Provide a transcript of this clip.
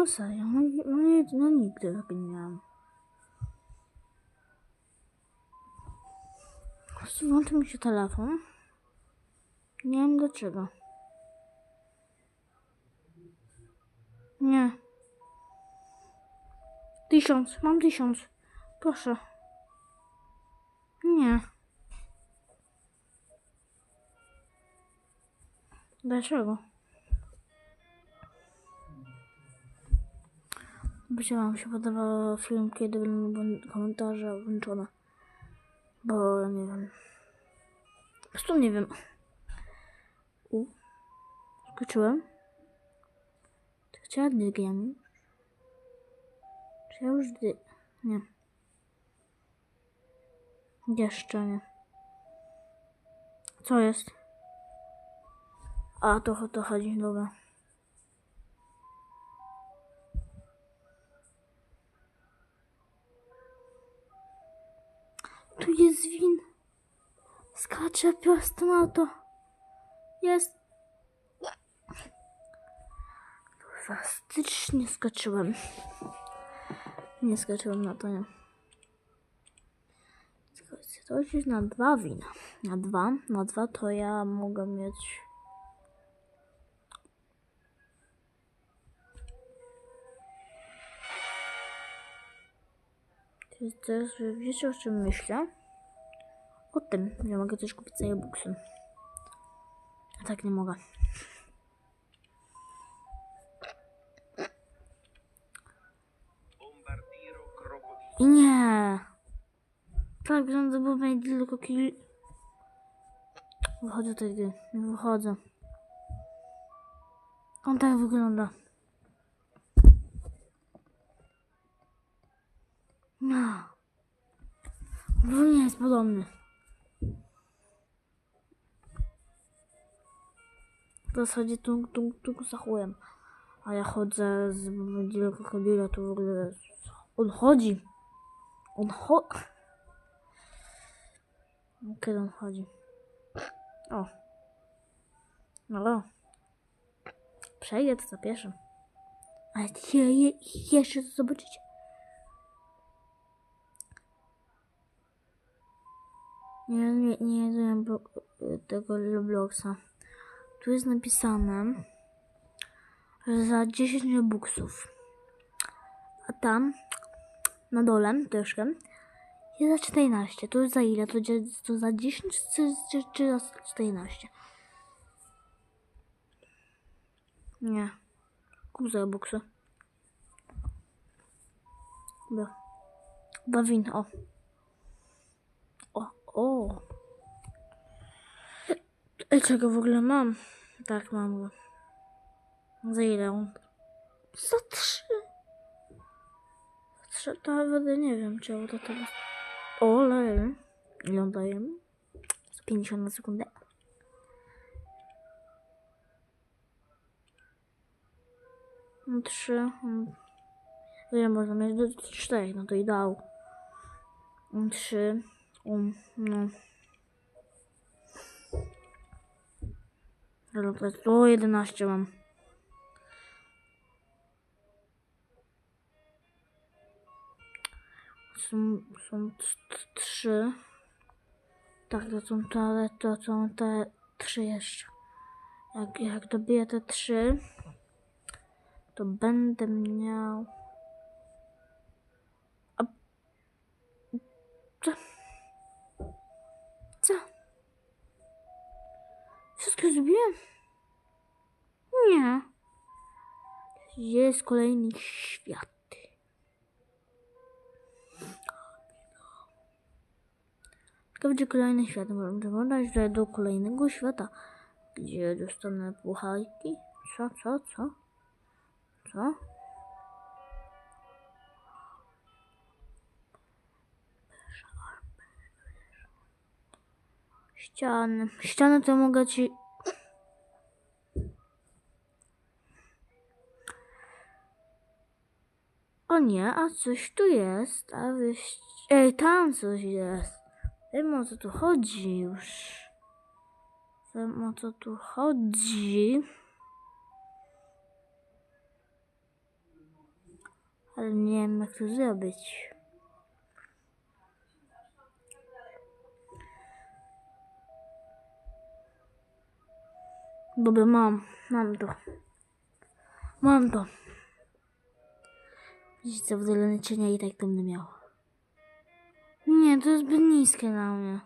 no serio, no, no, nie- no nigdy tak nie miałam. Włączył mi się telefon. Nie wiem dlaczego. Nie. Tysiąc, mam tysiąc. Proszę. Nie. Dlaczego? Będzie wam się podobał film, kiedy będą komentarze włączone. Bo nie wiem. Po prostu nie wiem. U. Skoczyłem. Czy ja dygiem? Czy ja już dy... Nie. Jeszcze nie. Co jest? A, to, to chodzi, dobra. Tu jest win. Skaczę prosto na to. Jest. Fastycznie skoczyłem. Nie skoczyłem na to, nie. Jest na dwa wina. Na dwa. Na dwa to ja mogę mieć... Jest teraz, wiecie o czym myślę? O tym, że mogę też kupić sobie buksy. A tak nie mogę. Nie. Tak, wygląda, bo będzie tylko kil... Wychodzę tej gry. Nie wychodzę. On tak wygląda. No. Bo nie jest podobny. W zasadzie tu, tu, tu za chujem. A ja chodzę z Bombardiro krokodyla, to w ogóle... On chodzi. On cho... Kiedy on chodzi? O. No. Przejdę to za pierwszym. Ale je, je, jeszcze to zobaczycie. Nie, nie, nie wiem tego Robloxa. Tu jest napisane, że za 10 buksów. A tam, na dole, troszkę, jest za 14. To jest za ile? To, to za 10 czy, czy, czy za 14? Nie. Kup za buksy. Dobra. Bawin, o. O. Ej, czego w ogóle mam? Tak, mam go. Za ile on? Za trzy. Trzy, to nawet nie wiem, czy to teraz... O, lej. Ile on daje? 50 na sekundę. No, Trzy. Ile można mieć? Do czterech, no to i dał. Mm, Trzy. Um, no. Dobra, to jest- O, 11 mam. Są, są trzy. Tak, to są te, to są te trzy jeszcze. Jak, jak dobiję te trzy, to będę miał... Wszystko zrobiłem? Nie. Jest kolejny świat. To będzie kolejny świat. Możemy oglądać że do kolejnego świata, gdzie dostanę pucharki. Co, co, co? Co? Ściany. Ściany to mogę ci... O nie, a coś tu jest. A wyś... Ej, tam coś jest. Wiem o co tu chodzi już. Wiem o co tu chodzi. Ale nie wiem jak to zrobić. Dobra, mam. Mam to. Mam to. Widzicie, w zielone cienia i tak to będę miał. Nie, to jest zbyt niskie na mnie.